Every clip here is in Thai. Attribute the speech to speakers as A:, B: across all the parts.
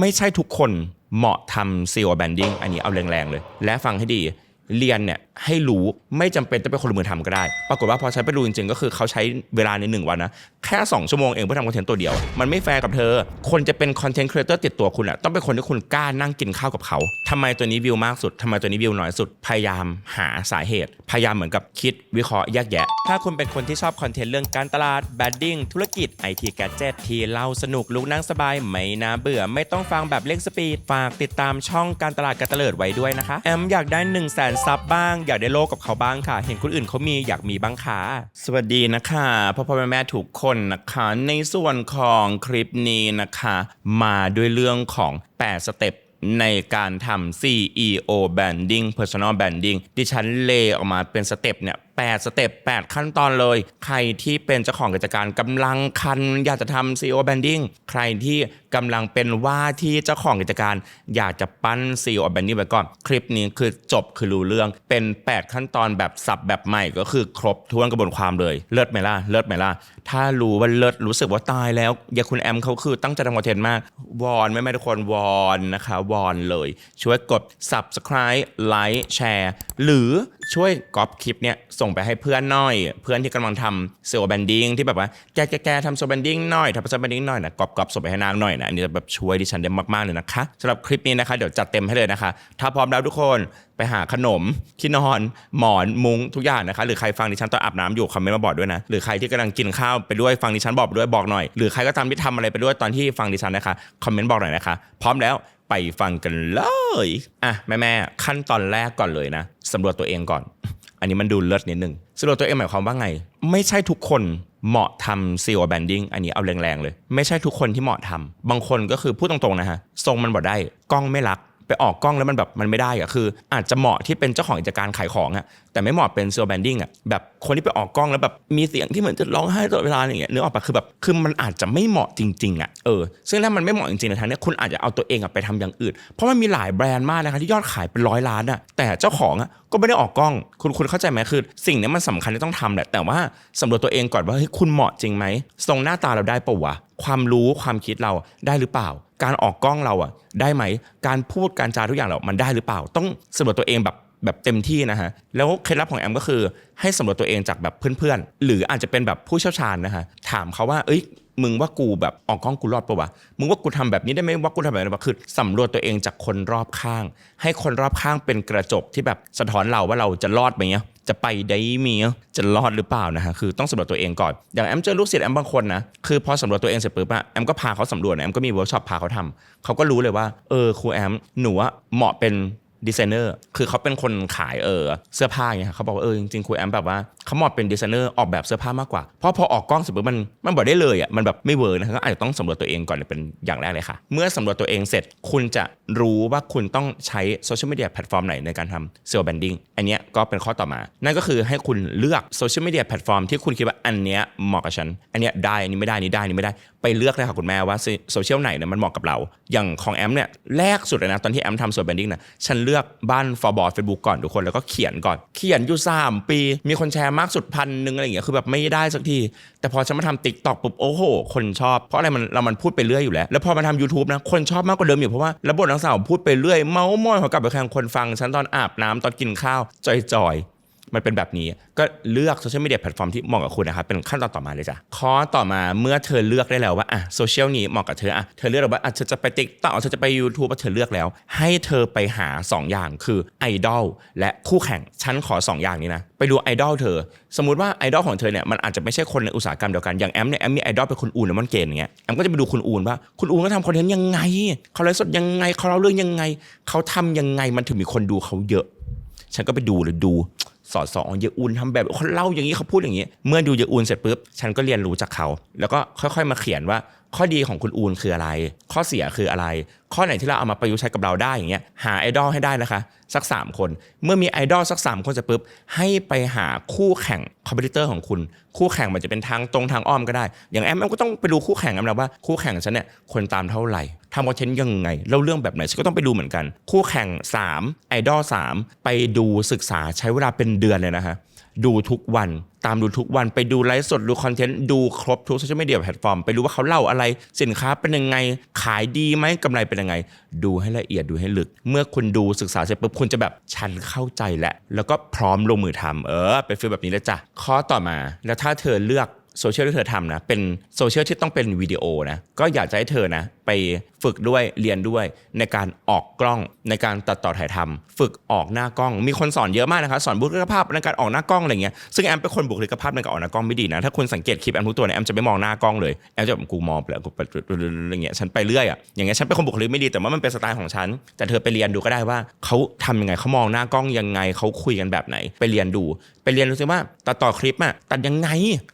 A: ไม่ใช่ทุกคนเหมาะทำ SEO branding อันนี้เอาแรงๆเลย และฟังให้ดีเรียนเนี่ยให้รู้ไม่จำเป็นต้องเป็นคนลงมือทำก็ได้ ปรากฏว่าพอใช้ไปดูจริงๆ ก็คือเขาใช้เวลาในหนึ่งวันนะ แค่ 2 ชั่วโมงเองเพื่อทำคอนเทนต์ตัวเดียว มันไม่แฟร์กับเธอ คนจะเป็นคอนเทนต์ครีเอเตอร์ติดตัวคุณอะต้องเป็นคนที่คุณกล้านั่งกินข้าวกับเขาทำไมตัวนี้วิวมากสุดทำไมตัวนี้วิวน้อยสุด พยายามหาสาเหตุ พยายามเหมือนกับคิดวิเคราะห์แยกแยะ ถ้าคุณเป็นคนที่ชอบคอนเทนต์เรื่องการตลาดแบดดิ้งธุรกิจไอทีแกจ t ที่เล่าสนุกลุกนั่งสบายไม่น่าเบื่อ ไม่ต้องฟังแบบเร่งสปีดฝากติดตามช่องการตลาดการตะเลิดไว้ด้วยนะคะแอมอยากได้1นึ่งแสนซับบ้างอยากได้โลกกับเขาบ้างค่ะ เห็นคนอื่นเขามีอยากมีบ้างค่ะ สวัสดีนะคะพ่อพ่อแม่แม่ทุกคนนะคะ ในส่วนของคลิปนี้นะคะ มาด้วยเรื่องของ8สเต็ปในการทำ CEO Branding Personal Branding ดิฉันเลออกมาเป็นสเต็ปเนี่ย8 สเต็ป 8 ขั้นตอนเลย ใครที่เป็นเจ้าของกิจการกำลังคัน อยากจะทำ CEO Branding ใครที่กำลังเป็นว่าที่เจ้าของกิจการ อยากจะปั้น CEO Branding ไปก่อน คลิปนี้คือจบคือรู้เรื่อง เป็น 8 ขั้นตอนแบบสับแบบใหม่ก็คือครบทวนกระบวนความเลย เลิศไหมล่ะ เลิศไหมล่ะ ถ้ารู้ว่าเลิศรู้สึกว่าตายแล้ว อย่าคุณแอมเขาคือตั้งใจทำคอนเทนต์มาก วอนแม่แม่ทุกคนวอนนะคะ วอนเลย ช่วยกด subscribe ไลค์แชร์หรือ ช่วยก๊อปคลิปเนี่ยส่งไปให้เพื่อนหน่อย เพื่อนที่กำลังทำเซลล์แบนดิ้งที่แบบว่าแกแกแกทำเซลล์แบนดิ้งหน่อยทำเซลล์แบนดิ้งหน่อยนะก๊อปก๊อปส่งไปให้นางหน่อยนะอันนี้จะแบบช่วยดิฉันได้มากๆเลยนะคะสำหรับคลิปนี้นะคะเดี๋ยวจัดเต็มให้เลยนะคะ ถ้าพร้อมแล้วทุกคนไปหาขนมที่นอนหมอนมุ้งทุกอย่างนะคะหรือใครฟังดิฉันตอนอาบน้ำอยู่คอมเมนต์มาบอกด้วยนะหรือใครที่กำลังกินข้าวไปด้วยฟังดิฉันบอกด้วยบอกหน่อย หรือใครก็ตามที่ทำอะไรไปด้วยตอนที่ฟังดิฉันนะคะคอมเมนต์บอกหน่อยนะคะ พร้อมแล้ว ไปฟังกันเลย อะ แม่แม่ขั้นตอนแรกก่อนเลยนะสำรวจตัวเองก่อน อันนี้มันดูเลิศนิดนึงสำรวจตัวเองหมายความว่าไง ไม่ใช่ทุกคนเหมาะทำ SEO branding อันนี้เอาแรงๆเลย ไม่ใช่ทุกคนที่เหมาะทำบางคนก็คือพูดตรงๆนะฮะทรงมันบ่ได้กล้องไม่รัก ไปออกกล้องแล้วมันแบบมันไม่ได้อะคือ อาจจะเหมาะที่เป็นเจ้าของกิจการขายของอะแต่ไม่เหมาะเป็น SEO branding อะแบบคนที่ไปออกกล้องแล้วแบบมีเสียงที่เหมือนจะร้องไห้ตลอดเวลาอย่างเงี้ยเนึกอออกปะคือแบบคือมันอาจจะไม่เหมาะจริงๆอะเออซึ่งถ้ามันไม่เหมาะจริงๆในทางนี้คุณอาจจะเอาตัวเองอะไปทำอย่างอื่น เพราะมันมีหลายแบรนด์มากนะคะที่ยอดขายเป็นร้อยล้านอะแต่เจ้าของอะก็ไม่ได้ออกกล้อง คุณคุณเข้าใจไหมคือ สิ่งนี้มันสำคัญที่ต้องทำแหละแต่ว่าสำรวจตัวเองก่อนว่าเฮ้ยคุณเหมาะจริงไหมทรงหน้าตาเราได้ปะวะความรู้ความคิดเราได้หรือเปล่า การออกกล้องเราอะได้ไหม การพูดการจาทุกอย่างเรา มันได้หรือเปล่า ต้องสำรวจตัวเองแบบแบบเต็มที่นะฮะ แล้วเคล็ดลับของแอมก็คือ ให้สำรวจตัวเองจากแบบเพื่อนๆ หรืออาจจะเป็นแบบผู้เชี่ยวชาญนะฮะ ถามเขาว่า เอ้ย มึงว่ากูแบบออกกล้องกูรอดปะวะ มึงว่ากูทำแบบนี้ได้ไหมว่ากูทำแบบนี้ปะคือสำรวจตัวเองจากคนรอบข้าง ให้คนรอบข้างเป็นกระจกที่แบบสะท้อนเราว่าเราจะรอดไหมเนี่ย จะไปได้มีจะรอดหรือเปล่านะฮะคือต้องสำรวจตัวเองก่อนอย่างแอมเจอลูกศิษย์แอมบางคนนะคือพอสำรวจตัวเองเสร็จปุ๊บอะแอมก็พาเขาสำรวจนะแอมก็มีเวิร์กช็อปพาเขาทำเขาก็รู้เลยว่าเออครูแอมหนูอะเหมาะเป็น ดีไซเนอร์คือเขาเป็นคนขายเออเสื้อผ้าอย่างเงี้ยเขาบอกว่าเออจริงๆครูแอมแบบว่าเขาเหมาะเป็นดีไซเนอร์ออกแบบเสื้อผ้ามากกว่าเพราะพอออกกล้องเสร็จปุ๊บมันมันบอกได้เลยอะมันแบบไม่เวิร์กนะก็อาจจะต้องสำรวจตัวเองก่อนเป็นอย่างแรกเลยค่ะ เมื่อสำรวจตัวเองเสร็จคุณจะรู้ว่าคุณต้องใช้โซเชียลมีเดียแพลตฟอร์มไหนในการทำเซลล์แบนดิ้งอันนี้ก็เป็นข้อต่อมา นั่นก็คือให้คุณเลือกโซเชียลมีเดียแพลตฟอร์มที่คุณคิดว่าอันเนี้ยเหมาะกับฉันอันเนี้ยได้อันนี้ไม่ได้อนี้ได้อนี้ไม่ได้ ไปเลือกเลยค่ะคุณแม่ว่าโซเชียลไหนเนี่ยมันเหมาะกับเรา อย่างของแอมเนี่ยแรกสุดเลยนะ ตอนที่แอมทำโซลแบนดิ้งนะฉันเลือกบ้านฟอร์บอร์ดเฟซบุ๊กก่อนทุกคนแล้วก็เขียนก่อน เขียนอยู่3ปี มีคนแชร์มากสุดพันหนึ่งอะไรอย่างเงี้ยคือแบบไม่ได้สักที แต่พอฉันมาทำติ๊กต็อกปุ๊บโอ้โห คนชอบ เพราะอะไรมันเรามันพูดไปเรื่อยอยู่แล้ว แล้วพอมาทำ YouTube นะคนชอบมากกว่าเดิมอยู่เพราะว่าระบบนางสาวพูดไปเรื่อยเมาส์มอยเขากลับไปแข่งคนฟังฉันตอนอาบน้ำตอนกินข้าวจอยๆ มันเป็นแบบนี้ ก็เลือกโซเชียลมีเดียแพลตฟอร์มที่เหมาะกับคุณนะครับ เป็นขั้นตอนต่อมาเลยจ้ะข้อต่อมาเมื่อเธอเลือกได้แล้วว่าอะโซเชียลนี้เหมาะกับเธออะเธอเลือกแล้วว่าอะเธอจะไปติ๊กต็อกเธอจะไป YouTube เธอเลือกแล้ว ให้เธอไปหา 2 อย่างคือไอดอลและคู่แข่งฉันขอ 2 อย่างนี้นะไปดูไอดอลเธอ สมมติว่าไอดอลของเธอเนี่ยมันอาจจะไม่ใช่คนในอุตสาหกรรมเดียวกันอย่างแอมเนี่ยแอมมีไอดอลเป็นคุณอูนและมันเกนอย่างเงี้ยแอมก็จะไปดูคุณอูนว่าคุณอูนเขาทำคอนเทนต์ยังไงเขาไลฟ์สดยังไงเขาเล่าเรื่องยังไง เขาทำยังไงมันถึงมีคนดูเขาเยอะ ฉันก็ไปดูเลยดู สอดสองเยอูนทำแบบเขาเล่าอย่างนี้เขาพูดอย่างนี้ เมื่อดูเยอูนเสร็จปุ๊บฉันก็เรียนรู้จากเขา แล้วก็ค่อยๆ มาเขียนว่าข้อดีของคุณอูนคืออะไร ข้อเสียคืออะไร ข้อไหนที่เราเอามาประยุกต์ใช้กับเราได้อย่างเงี้ยหาไอดอลให้ได้นะคะ สัก 3 คน เมื่อมีไอดอลสัก 3 คนเสร็จปุ๊บให้ไปหาคู่แข่งคอมเพลเตอร์ของคุณ คู่แข่งมันจะเป็นทางตรงทางอ้อมก็ได้ อย่างแอมแอมก็ต้องไปดูคู่แข่งแอมแล้วว่าคู่แข่งฉันเนี่ยคนตามเท่าไหร่ ทำคอนเทนต์ยังไงเล่าเรื่องแบบไหนฉันก็ต้องไปดูเหมือนกัน คู่แข่ง 3 ไอดอล3ไปดูศึกษาใช้เวลาเป็นเดือนเลยนะฮะดูทุกวันตามดูทุกวันไปดูไลฟ์สดดูคอนเทนต์ดูครบทุกโซเชียลมีเดียแพลตฟอร์มไปดูว่าเขาเล่าอะไรสินค้าเป็นยังไง ขายดีไหมกำไรเป็นยังไง ดูให้ละเอียดดูให้ลึก เมื่อคุณดูศึกษาเสร็จปุ๊บคุณจะแบบฉันเข้าใจแล้วแล้วก็พร้อมลงมือทำเออเป็นฟีลแบบนี้เลยจ้ะข้อต่อมาแล้วถ้าเธอเลือก โซเชียลที่เธอทำนะเป็นโซเชียลที่ต้องเป็นวิดีโอนะก็อยากจะให้เธอนะไปฝึกด้วยเรียนด้วยในการออกกล้องในการตัดต่อถ่ายทำฝึกออกหน้ากล้อง มีคนสอนเยอะมากนะคะสอนบุคลิกภาพในการออกหน้ากล้องอะไรเงี้ยซึ่งแอมเป็นคนบุคลิกภาพในการออกหน้ากล้องไม่ดีนะถ้าคุณสังเกตคลิปแอมทุกตัวเนี่ยแอมจะไม่มองหน้ากล้องเลยแอมจะแบบกูมองไปแล้วกูไปอะไรเงี้ยฉันไปเรื่อยอะอย่างเงี้ยฉันเป็นคนบุคลิกไม่ดีแต่ว่ามันเป็นสไตล์ของฉันแต่เธอไปเรียนดูก็ได้ว่าเขาทำยังไงเขามองหน้ากล้องยังไงเขาคุยกันแบบไหน ไปเรียนดู ไปเรียนดูซิว่าตัดต่อคลิปอะตัดยังไง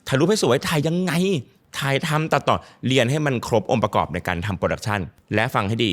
A: ถ่ายรูปให้สวยถ่ายยังไง ถ่ายทำตัดต่อเรียนให้มันครบองค์ประกอบในการทำโปรดักชันและฟังให้ดี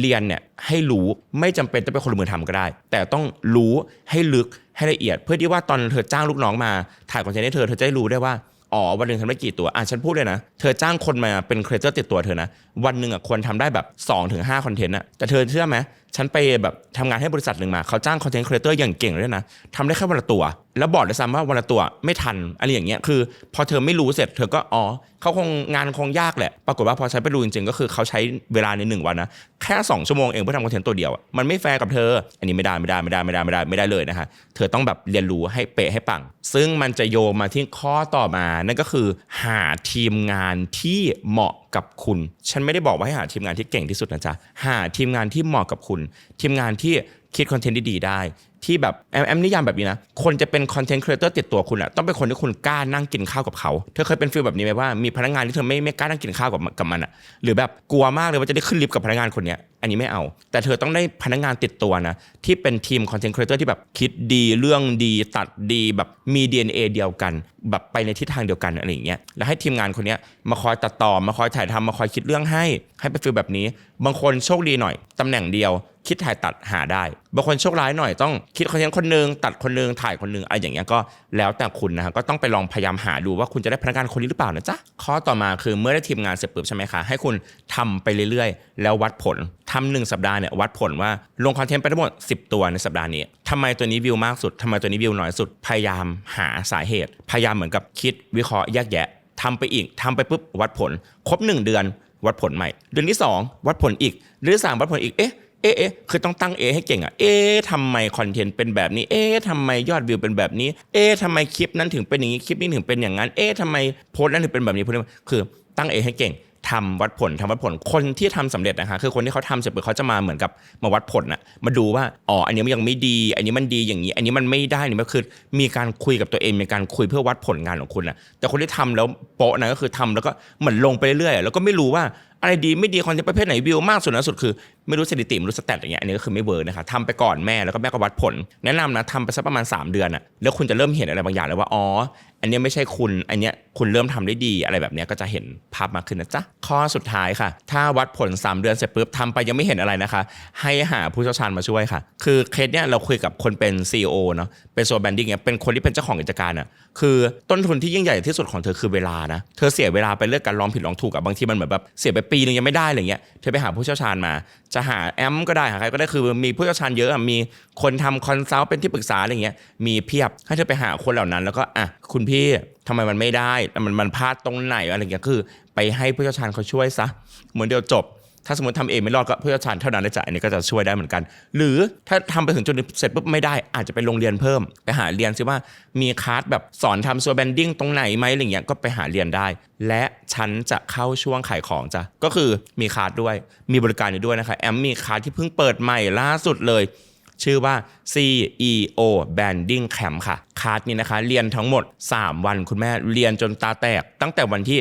A: เรียนเนี่ยให้รู้ไม่จำเป็นต้องเป็นคนลงมือทำก็ได้ แต่ต้องรู้ให้ลึกให้ละเอียด เพื่อที่ว่าตอนเธอจ้างลูกน้องมาถ่ายคอนเทนต์ให้เธอเธอจะได้รู้ได้ว่าอ๋อวันหนึ่งทำได้กี่ตัวอะฉันพูดเลยนะ เธอจ้างคนมาเป็นครีเอเตอร์ติดตัวเธอนะ วันหนึ่งอะควรทำได้แบบ2-5ถึงคอนเทนต์อะแต่เธอเชื่อไหมฉันไปแบบทำงานให้บริษัทหนึ่งมาเขาจ้างคอนเทนต์ครีเอเตอร์อย่างเก่งเลยนะทำได้แค่วันละตัวแล้วบอกด้วยซ้ำว่าวันละตัวไม่ทันอะไรอย่างเงี้ยคือ พอเธอไม่รู้เสร็จเธอก็อ๋อเขาคงงานคงยากแหละ ปรากฏว่าพอฉันไปดูจริงๆก็คือเขาใช้เวลาในหนึ่งวันนะแค่ 2 ชั่วโมงเองเพื่อทำคอนเทนต์ตัวเดียวมันไม่แฟร์กับเธอ อันนี้ไม่ได้ไม่ได้ไม่ได้ไม่ได้ไม่ได้ไม่ได้เลยนะคะเธอต้องแบบเรียนรู้ให้เป๊ะให้ปัง ซึ่งมันจะโยมาที่ข้อต่อมานั่นก็คือ หาทีมงานที่เหมาะกับคุณ ฉันไม่ได้บอกว่าให้หาทีมงานที่เก่งที่สุดนะจ๊ะหาทีมงานที่เหมาะกับคุณ ทีมงานที่คิดคอนเทนต์ดีๆได้ ที่แบบแอมแอมนิยามแบบนี้นะ คนจะเป็นคอนเทนต์ครีเอเตอร์ติดตัวคุณอะต้องเป็นคนที่คุณกล้านั่งกินข้าวกับเขา เธอเคยเป็นฟีลแบบนี้ไหมว่ามีพนักงานที่เธอไม่ไม่กล้านั่งกินข้าวกับกับมันอะหรือแบบกลัวมากเลยว่าจะได้ขึ้นลิฟต์กับพนักงานคนเนี้ย อันนี้ไม่เอา แต่เธอต้องได้พนักงานติดตัวนะ ที่เป็นทีมคอนเทนต์ครีเอเตอร์ที่แบบคิดดีเรื่องดีตัดดีแบบมี DNA เดียวกัน แบบไปในทิศทางเดียวกันอะไรอย่างเงี้ยแล้วให้ทีมงานคนนี้มาคอยตัดต่อมาคอยถ่ายทำมาคอยคิดเรื่องให้ให้เป็นฟีลแบบนี้ บางคนโชคดีหน่อยตำแหน่งเดียว คิดถ่ายตัดหาได้ บางคนโชคร้ายหน่อยต้องคิดคอนเทนต์คนนึงตัดคนนึงถ่ายคนนึงอะไรอย่างเงี้ยก็แล้วแต่คุณนะฮะก็ต้องไปลองพยายามหาดูว่าคุณจะได้พนักงานคนนี้หรือเปล่านะจ๊ะข้อต่อมาคือเมื่อได้ทีมงานเสร็จปุ๊บใช่ไหมคะให้คุณทำไปเรื่อยๆ แล้ววัดผลทำหนึ่งสัปดาห์เนี่ยวัดผลว่าลงคอนเทนต์ไปทั้งหมด 10 ตัวในสัปดาห์นี้ทำไมตัวนี้วิวมากสุดทำไมตัวนี้วิวน้อยสุดพยายามหาสาเหตุ พยายามเหมือนกับคิดวิเคราะห์แยกแยะทำไปอีกทำไปปุ๊บวัดผล ครบ 1 เดือนวัดผลใหม่ เดือนที่ 2 วัดผลอีกเดือนที่สามวัดผลอีกเอ๊ะเอ๊ะคือต้องตั้งเอให้เก่งอะ เอ๊ะทำไมคอนเทนต์เป็นแบบนี้ เอ๊ะทำไมยอดวิวเป็นแบบนี้ เอ๊ะทำไมคลิปนั้นถึงเป็นอย่างนี้ คลิปนี้ถึงเป็นอย่างนั้น เอ๊ะทำไมโพสต์นั้นถึงเป็นแบบนี้โพสต์นั้นคือตั้งเอให้เก่ง ทำวัดผลทำวัดผลคนที่ทำสำเร็จนะคะคือคนที่เขาทำเสร็จปุ๊บเขาจะมาเหมือนกับมาวัดผลน่ะมาดูว่าอ๋ออันนี้มันยังไม่ดี อันนี้มันดีอย่างนี้ อันนี้มันไม่ได้นี่มันคือมีการคุยกับตัวเองมีการคุยเพื่อวัดผลงานของคุณน่ะแต่คนที่ทำแล้วโปะนะก็คือทำแล้วก็เหมือนลงไปเรื่อยๆแล้วก็ไม่รู้ว่า อะไรดีไม่ดีคอนเทนต์ประเภทไหนวิวมากสุดน้อยสุดคือไม่รู้สถิติไม่รู้สแตทอย่างเงี้ยอันนี้ก็คือไม่เวิร์กนะคะทำไปก่อนแม่แล้วก็แม่ก็วัดผล แนะนำนะทำไปสักประมาณ 3 เดือนอะแล้วคุณจะเริ่มเห็นอะไรบางอย่างแล้วว่าอ๋ออันนี้ไม่ใช่คุณอันเนี้ยคุณเริ่มทำได้ดีอะไรแบบเนี้ยก็จะเห็นภาพมากขึ้นนะจ๊ะข้อสุดท้ายค่ะ ถ้าวัดผล 3 เดือนเสร็จปุ๊บทำไปยังไม่เห็นอะไรนะคะ ให้หาผู้เชี่ยวชาญมาช่วยค่ะ คือเคสเนี้ยเราคุยกับคนเป็น CEO เนาะเป็นโซแบนดิ้งเนี่ยเป็นคนที่เป็นเจ้าของกิจการอะคือต้นทุนที่ยิ่งใหญ่ที่สุดของเธอคือเวลานะเธอเสียเวลาไปเรื่องการลองผิดลองถูกกับบางทีมันเหมือนแบบเสียไปปีหนึ่งยังไม่ได้อะไรเงี้ยเธอไปหาผู้เชี่ยวชาญมา จะหาแอมก็ได้หาใครก็ได้คือมีผู้เชี่ยวชาญเยอะอะมีคนทำคอนซัลท์เป็นที่ปรึกษาอะไรเงี้ยมีเพียบให้เธอไปหาคนเหล่านั้น แล้วก็อะคุณพี่ทำไมมันไม่ได้มันมันพลาดตรงไหนอะไรเงี้ยคือ ไปให้ผู้เชี่ยวชาญเขาช่วยซะเหมือนเดียวจบ ถ้าสมมติทำเองไม่รอดก็เพื่อชาญเท่านั้นเลยจ้ะอันนี้ก็จะช่วยได้เหมือนกัน หรือถ้าทำไปถึงจุดนี้เสร็จปุ๊บไม่ได้อาจจะไปโรงเรียนเพิ่ม ไปหาเรียนซิว่ามีคลาสแบบสอนทำซัวแบนดิ้งตรงไหนไหมอะไรเงี้ยก็ไปหาเรียนได้ และฉันจะเข้าช่วงขายของจ้ะก็คือมีคลาสด้วยมีบริการอยู่ด้วยนะคะแอมมีคลาสที่เพิ่งเปิดใหม่ล่าสุดเลย ชื่อว่า CEO Banding Camp ค่ะคาร์ดนี้นะคะ เรียนทั้งหมด 3 วันคุณแม่เรียนจนตาแตก ตั้งแต่วันที่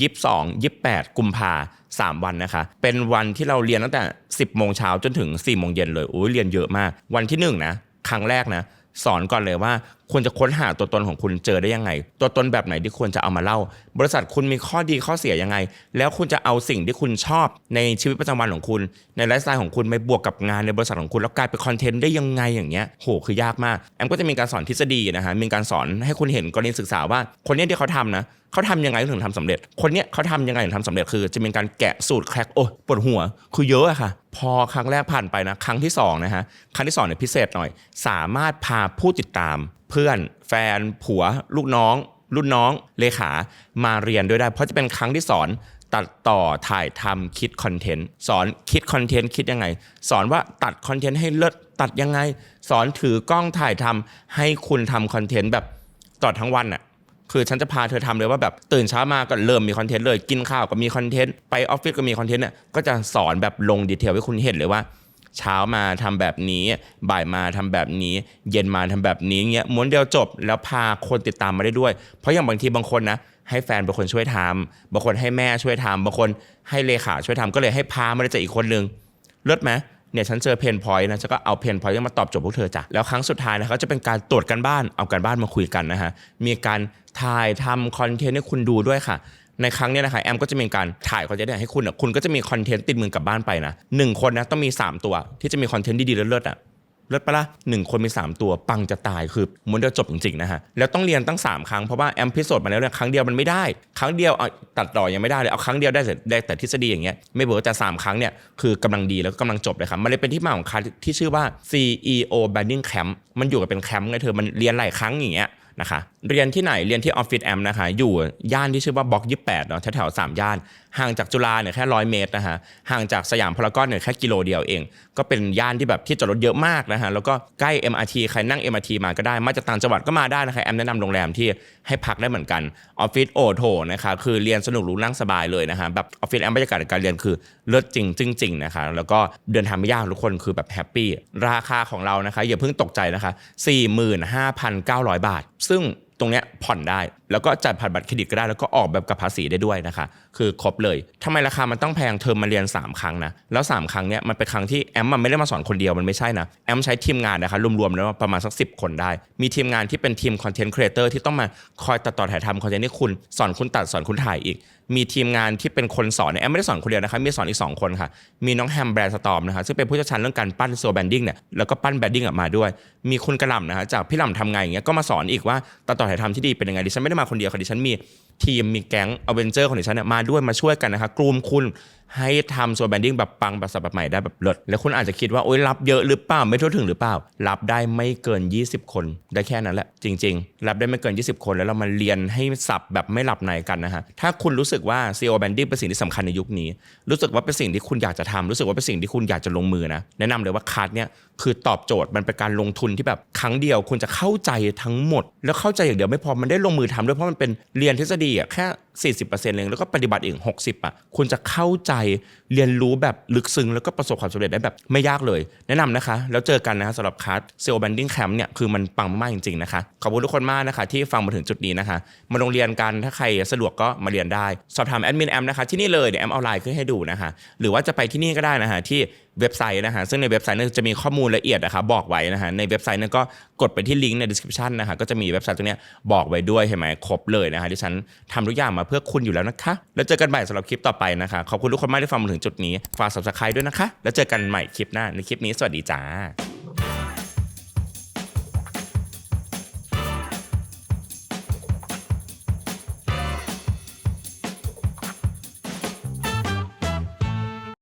A: 21 22 28 กุมภา3 วันนะคะ เป็นวันที่เราเรียนตั้งแต่ 10 โมงเช้าจนถึง 4 โมงเย็นเลยโอ้ยเรียนเยอะมาก วันที่ 1 นะ ครั้งแรกนะ สอนก่อนเลยว่าควรจะค้นหาตัวตนของคุณเจอได้ยังไง ตัวตนแบบไหนที่ควรจะเอามาเล่า บริษัทคุณมีข้อดีข้อเสียยังไง แล้วคุณจะเอาสิ่งที่คุณชอบในชีวิตประจำวันของคุณ ในไลฟ์สไตล์ของคุณไปบวกกับงานในบริษัทของคุณแล้วกลายเป็นคอนเทนต์ได้ยังไงอย่างเงี้ยโหคือยากมากแอมก็จะมีการสอนทฤษฎีนะฮะมีการสอนให้คุณเห็นกรณีศึกษาว่าคนเนี้ยที่เขาทำนะ เขาทำยังไงถึงทำสำเร็จ คนเนี้ยเขาทำยังไงถึงทำสำเร็จคือ จะมีการแกะสูตรแคร็กโอ้ปวดหัว คือเยอะอะค่ะ พอครั้งแรกผ่านไปนะ ครั้งที่สองนะฮะครั้งที่สองเนี่ยพิเศษหน่อย สามารถพาผู้ติดตาม เพื่อนแฟน ผัว ลูกน้อง รุ่นน้องเลขามาเรียนด้วยได้ เพราะจะเป็นครั้งที่สอนตัดต่อถ่ายทำคิดคอนเทนต์สอนคิดคอนเทนต์คิดยังไง สอนว่าตัดคอนเทนต์ให้เลิศตัดยังไง สอนถือกล้องถ่ายทำให้คุณทำคอนเทนต์แบบตลอดทั้งวันอะ คือฉันจะพาเธอทำเลยว่าแบบตื่นเช้ามาก็เริ่มมีคอนเทนต์เลยกินข้าวก็มีคอนเทนต์ไปออฟฟิศก็มีคอนเทนต์เนี่ยก็จะสอนแบบลงดีเทลให้คุณเห็นเลยว่า เช้ามาทำแบบนี้ บ่ายมาทำแบบนี้ เย็นมาทำแบบนี้เงี้ยม้วนเดียวจบแล้วพาคนติดตามมาได้ด้วย เพราะอย่างบางทีบางคนนะให้แฟนเป็นคนช่วยทำบางคนให้แม่ช่วยทำบางคนให้เลขาช่วยทำก็เลยให้พามาได้จากอีกคนนึงเลิศไหมเนี่ยฉันเจอเพนพอยต์นะฉันก็เอาเพนพอยต์มาตอบโจทย์พวกเธอจ้ะแล้วครั้งสุดท้ายนะเขาจะเป็นการตรวจกันบ้านเอากันบ้านมาคุยกันนะฮะมีการ ถ่ายทำคอนเทนต์ให้คุณดูด้วยค่ะ ในครั้งเนี้ยนะคะแอมก็จะมีการถ่ายคอนเทนต์เนี่ยให้คุณอะคุณก็จะมีคอนเทนต์ติดมือกลับบ้านไปนะหนึ่งคนนะต้องมี 3 ตัว ที่จะมีคอนเทนต์ดีๆเลิศๆอะเลิศปะละหนึ่งคนมี 3 ตัวปังจะตายคือม้วนเดียวจบจริงๆนะฮะแล้วต้องเรียนตั้ง 3 ครั้งเพราะว่าแอมพิโซดมาแล้วเนี่ยครั้งเดียวมันไม่ได้ ครั้งเดียวเอาตัดต่อยังไม่ได้เลยเอาครั้งเดียวได้แต่ได้แต่ทฤษฎีอย่างเงี้ยไม่เวิร์กแต่สามครั้งเนี่ยคือกำลังดีแล้วก็กำลังจบเลยครับมันเลยเป็นที่มาของคาที่ชื่อว่า CEO Branding Camp มันอยู่กับเป็นแคมป์ไงเธอมันเรียนหลายครั้งอย่างเงี้ย นะคะเรียนที่ไหนเรียนที่ออฟฟิศแอมนะคะอยู่ย่านที่ชื่อว่าบล็อกยี่แปดเนาะแถวๆสามย่าน ห่างจากจุฬาเนี่ยแค่ร้อยเมตรนะคะห่างจากสยามพารากอนเนี่ยแค่กิโลเดียวเอง ก็เป็นย่านที่แบบที่จอดรถเยอะมากนะฮะแล้วก็ใกล้ MRT ใครนั่ง MRT มาก็ได้มาจากต่างจังหวัดก็มาได้นะคะแอมแนะนำโรงแรมที่ ให้พักได้เหมือนกันออฟฟิศโอโถนะคะคือเรียนสนุกรู้นั่งสบายเลยนะฮะแบบออฟฟิศแอมบรรยากาศการเรียนคือเลิศจริงจริงๆนะคะแล้วก็เดินทางไม่ยากทุกคนคือแบบแฮปปี้ราคาของเรานะคะอย่าเพิ่งตกใจนะคะ45,900 บาท ซึ่ง ตรงเนี้ยผ่อนได้ แล้วก็จ่ายผ่านบัตรเครดิตก็ได้ แล้วก็ออกแบบกับภาษีได้ด้วยนะคะ คือครบเลยทำไมราคามันต้องแพงเทอมมาเรียน 3 ครั้งนะ แล้ว 3 ครั้งเนี้ยมันเป็นครั้งที่แอมมันไม่ได้มาสอนคนเดียวมันไม่ใช่นะ แอมใช้ทีมงานนะคะรวมๆแล้วประมาณสัก 10 คนได้ มีทีมงานที่เป็นทีมคอนเทนต์ครีเอเตอร์ที่ต้องมาคอยตัดต่อถ่ายทำคอนเทนต์ให้คุณ สอนคุณตัดสอนคุณถ่ายอีก มีทีมงานที่เป็นคนสอนเนี่ยแอมไม่ได้สอนคนเดียวนะคะมีสอนอีก 2 คนค่ะ มีน้องแฮมแบรนด์สตอมนะคะซึ่งเป็นผู้เชี่ยวชาญเรื่องการปั้นโซแบนดิ้งเนี่ยแล้วก็ปั้นแบนดิ้งออกมาด้วย มีคุณกระหล่ำนะคะจากพี่หล่ำทำไงอย่างเงี้ยก็มาสอนอีกว่าตัดต่อถ่ายทำที่ดีเป็นยังไงดิฉันไม่ได้มาคนเดียวค่ะดิฉันมีทีมมีแก๊งอเวนเจอร์ของดิฉันเนี่ยมาด้วยมาช่วยกันนะคะกลุ่มคุณ ให้ทำโซแบนดิ้งแบบปังแบบสับแบบใหม่ได้แบบเลิศแล้วคุณอาจจะคิดว่า โอ๊ยรับเยอะหรือเปล่า ไม่ทั่วถึงหรือเปล่า รับได้ไม่เกิน 20 คนได้แค่นั้นแหละ จริง ๆ รับได้ไม่เกิน 20 คนแล้วเรามาเรียนให้สับแบบไม่หลับในกันนะฮะ ถ้าคุณรู้สึกว่า SEO Branding เป็นสิ่งที่สำคัญในยุคนี้ รู้สึกว่าเป็นสิ่งที่คุณอยากจะทำรู้สึกว่าเป็นสิ่งที่คุณอยากจะลงมือนะ แนะนำเลยว่าคัสเนี่ยคือตอบโจทย์มันเป็นการลงทุนที่แบบครั้งเดียวคุณจะเข้าใจทั้งหมด แล้วเข้าใจอย่างเดียวไม่พอมันได้ลงมือทำด้วยเพราะมันเป็นเรียนทฤษฎีอะแค่ 40%เองแล้วก็ปฏิบัติอีก60อะคุณจะเข้าใจเรียนรู้แบบลึกซึ้งแล้วก็ประสบความสำเร็จได้แบบไม่ยากเลย แนะนำนะคะ แล้วเจอกันนะสำหรับคัสเซลแบนดิ้งแคมป์เนี่ยคือมันปังมากจริงๆนะคะ ขอบคุณทุกคนมากนะคะ ที่ฟังมาถึงจุดนี้นะคะ มาโรงเรียนกันถ้าใครสะดวกก็มาเรียนได้ สอบถามแอดมินแอมนะคะที่นี่เลยเดี๋ยวแอมเอาไลน์ขึ้นให้ดูนะคะหรือว่าจะไปที่นี่ก็ได้นะฮะที่ เว็บไซต์นะฮะซึ่งในเว็บไซต์นั้นจะมีข้อมูลละเอียดนะคะบอกไว้นะฮะในเว็บไซต์นั้นก็กดไปที่ลิงก์ใน description นะฮะก็จะมีเว็บไซต์ตรงนี้บอกไว้ด้วยเห็นไหมครบเลยนะฮะที่ฉันทำทุกอย่างมาเพื่อคุณอยู่แล้วนะคะ แล้วเจอกันใหม่สำหรับคลิปต่อไปนะคะขอบคุณทุกคนมากที่ฟังมาถึงจุดนี้ฝาก subscribe ด้วยนะคะ แล้วเจอกันใหม่คลิปหน้าในคลิปนี้สวัสดีจ้า